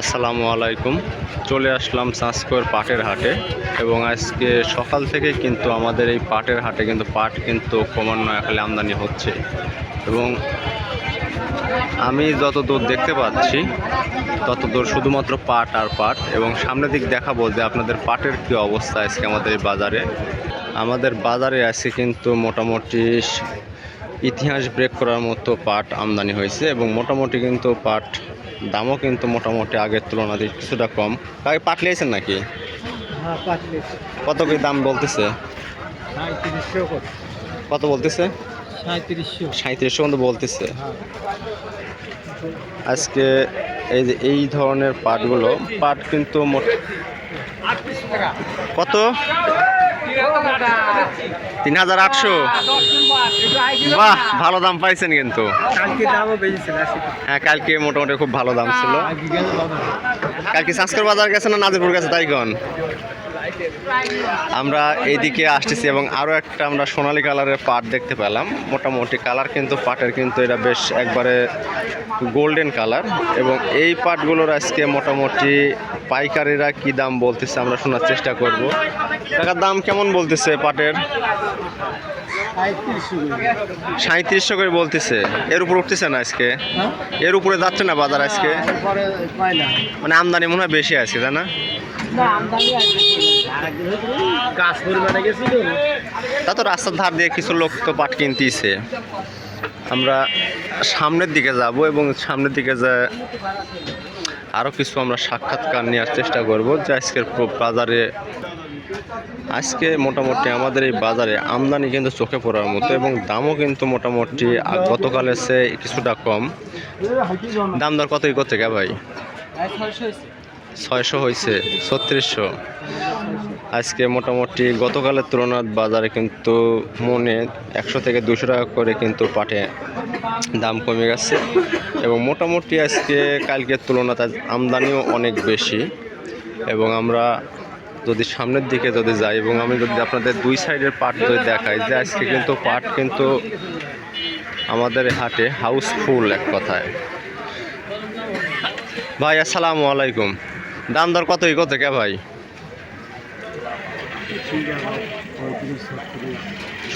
আসসালামু আলাইকুম। চলে আসলাম চাঁচকর পাটের হাটে এবং আজকে সকাল থেকে কিন্তু আমাদের এই পাটের হাটে কিন্তু পাট কিন্তু ক্রমান্বয়ে আকালে আমদানি হচ্ছে। এবং আমি যত দূর দেখতে পাচ্ছি তত দূর শুধুমাত্র পাট আর পাট এবং সামনের দিক দেখাবো যে আপনাদের পাটের কী অবস্থা আজকে আমাদের এই বাজারে। আমাদের বাজারে আজকে কিন্তু মোটামুটি ইতিহাস ব্রেক করার মতো পাট আমদানি হয়েছে এবং মোটামুটি কিন্তু পাট দামও কিন্তু মোটামুটি আগের তুলনায় কিছুটা কম। আগে পাট নিয়েছেন নাকি? হ্যাঁ কত করে দাম বলতেছে? কত বলতেছে? সাঁত্রিশশো মতো বলতেছে। হ্যাঁ। আজকে এই যে এই ধরনের পাটগুলো পাট কিন্তু মোট- কত? তিন হাজার আটশো। বাহ ভালো দাম পাইছেন কিন্তু। হ্যাঁ কালকে মোটামুটি খুব ভালো দাম ছিল। কালকে সাংস্কর বাজার গেছে না নাজিরপুর গেছে তাই কন? আমরা এইদিকে আসতেছি এবং আরও একটা আমরা সোনালি কালারের পাট দেখতে পেলাম। মোটামুটি কালার কিন্তু পাটের কিন্তু এটা বেশ একবারে গোল্ডেন কালার এবং এই পাটগুলোর আজকে মোটামুটি পাইকারিরা কি দাম বলতেছে আমরা শোনার চেষ্টা করব। টাকার দাম কেমন বলতেছে পাটের? সাঁত্রিশশো করে বলতেছে। এর উপর উঠতেছে না আজকে? হ্যাঁ? এর উপরে যাচ্ছে না বাজার আজকে? না। মানে আমদানি মনে হয় বেশি আছে তাই না? না আমদানি গাছ পরিমাণে গেছিল তা। তো রাস্তার ধার দিয়ে কিছু লোক তো পাট কিনতেইছে আমরা সামনের দিকে যাব এবং সামনের দিকে যা আরও কিছু আমরা সাক্ষাৎকার নেওয়ার চেষ্টা করব যে আজকের বাজারে আজকে মোটামুটি আমাদের এই বাজারে আমদানি কিন্তু চোখে পড়ার মতো এবং দামও কিন্তু মোটামুটি গতকালের চেয়ে কিছুটা কম। দাম দর কতই করতে গে ভাই ছয়শো হয়েছে, ছত্রিশশো। আজকে মোটামুটি গতকালের তুলনায় বাজারে কিন্তু মনে একশো থেকে দুশো টাকা করে কিন্তু পাটে দাম কমে গেছে এবং মোটামুটি আজকে কালকের তুলনায় আমদানিও অনেক বেশি এবং আমরা যদি সামনের দিকে যদি যাই এবং আমি যদি আপনাদের দুই সাইডের পাট যদি দেখাই যে আজকে কিন্তু পাট কিন্তু আমাদের হাটে হাউসফুল এক কথায়। ভাই, আসসালামু আলাইকুম। দাম দর কতই কত কে ভাই?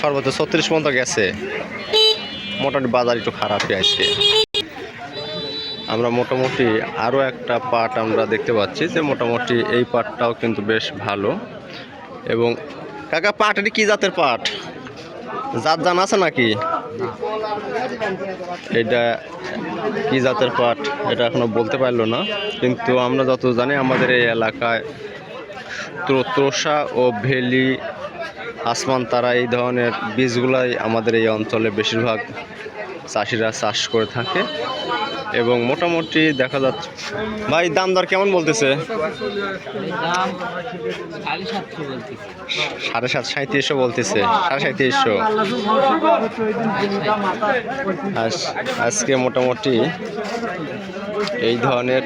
সর্বোচ্চ ছত্রিশ পর্যন্ত গেছে। মোটামুটি বাজার একটু খারাপই আজকে আমরা মোটামুটি আরও একটা পাট আমরা দেখতে পাচ্ছি যে মোটামুটি এই পাটটাও কিন্তু বেশ ভালো। এবং কাকা, পাট এটি কী জাতের পাট? জাত জানা আছে নাকি? এটা কি জাতের পাট? এটা এখনও বলতে পারল না। কিন্তু আমরা যত জানি, আমাদের এই এলাকায় ত্রষা ও ভেলি, আসমান তারা এই ধরনের বীজগুলাই আমাদের এই অঞ্চলে বেশিরভাগ চাষিরা চাষ করে থাকে। এবং মোটামুটি দেখা যাচ্ছে। ভাই, দাম দর কেমন বলতেছে? সাড়ে সাত সাঁত্রিশশো বলতেছে। সাড়ে সাঁত্রিশশো আজ- আজকে মোটামুটি এই ধরনের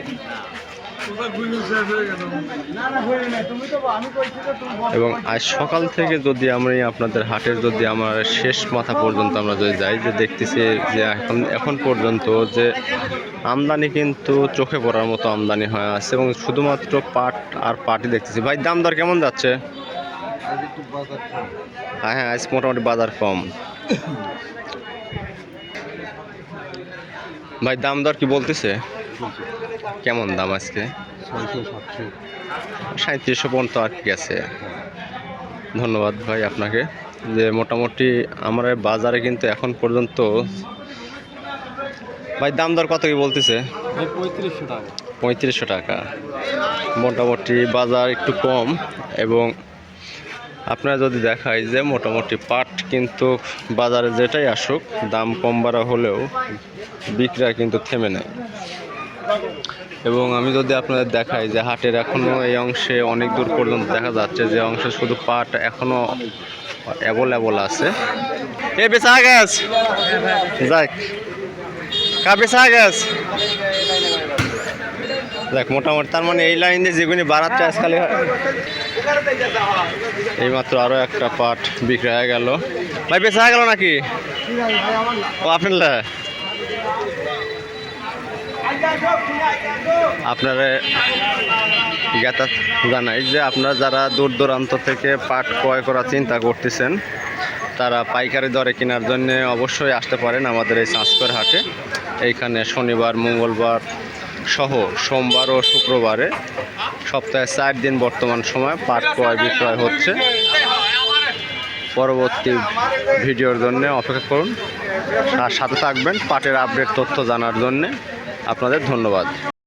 এবং আজ সকাল থেকে যদি আমরা আপনাদের হাটের যদি আমার শেষ মাথা পর্যন্ত আমরা যদি যাই যে দেখতেছি যে এখন এখন পর্যন্ত যে আমদানি কিন্তু চোখে পড়ার মতো আমদানি হয়ে আছে এবং শুধুমাত্র পাট আর পাটই দেখতেছি। ভাই দাম দর কেমন যাচ্ছে? হ্যাঁ হ্যাঁ আজ মোটামুটি বাজার কম। ভাই দাম দর কি বলতেছে? কেমন দাম আজকে? সাঁত্রিশশো পর্যন্ত আর কি আছে ধন্যবাদ ভাই আপনাকে। যে মোটামুটি আমার বাজারে কিন্তু এখন পর্যন্ত ভাই দাম দর কত কি বলতেছে? পঁয়ত্রিশশো টাকা। পঁয়ত্রিশশো টাকা। মোটামুটি বাজার একটু কম এবং আপনারা যদি দেখায় যে মোটামুটি পাট কিন্তু বাজারে যেটাই আসুক দাম কম বাড়া হলেও বিক্রয় কিন্তু থেমে নেয় এবং আমি যদি আপনাদের দেখাই যে হাটের এখনও এই অংশে অনেক দূর পর্যন্ত দেখা যাচ্ছে যে অংশে শুধু পাট এখনও অ্যাভেলেবল আছে। এ, বেচা গেছ? যাক। কা, বেচা দেখ, মোটামুটি তার মানে এই লাইন দিয়ে যেগুলি বাড়াচ্ছে আজকাল এইমাত্র আরও একটা পাট বিক্রি হয়ে গেল। ভাই, বেচা গেল নাকি? ও, আপনার আপনারা জ্ঞাতা জানাই যে আপনারা যারা দূর দূরান্ত থেকে পাট ক্রয় করার চিন্তা করতেছেন, তারা পাইকারি দরে কেনার জন্য অবশ্যই আসতে পারেন আমাদের এই সাঁসকর হাটে। এইখানে শনিবার, মঙ্গলবার সহ সোমবার ও শুক্রবারে সপ্তাহে চার দিন বর্তমান সময় পাট ক্রয় বিক্রয় হচ্ছে। পরবর্তী ভিডিওর জন্য অপেক্ষা করুন। আর সাথে থাকবেন পাটের আপডেট তথ্য জানার জন্যে। আপনাদের ধন্যবাদ।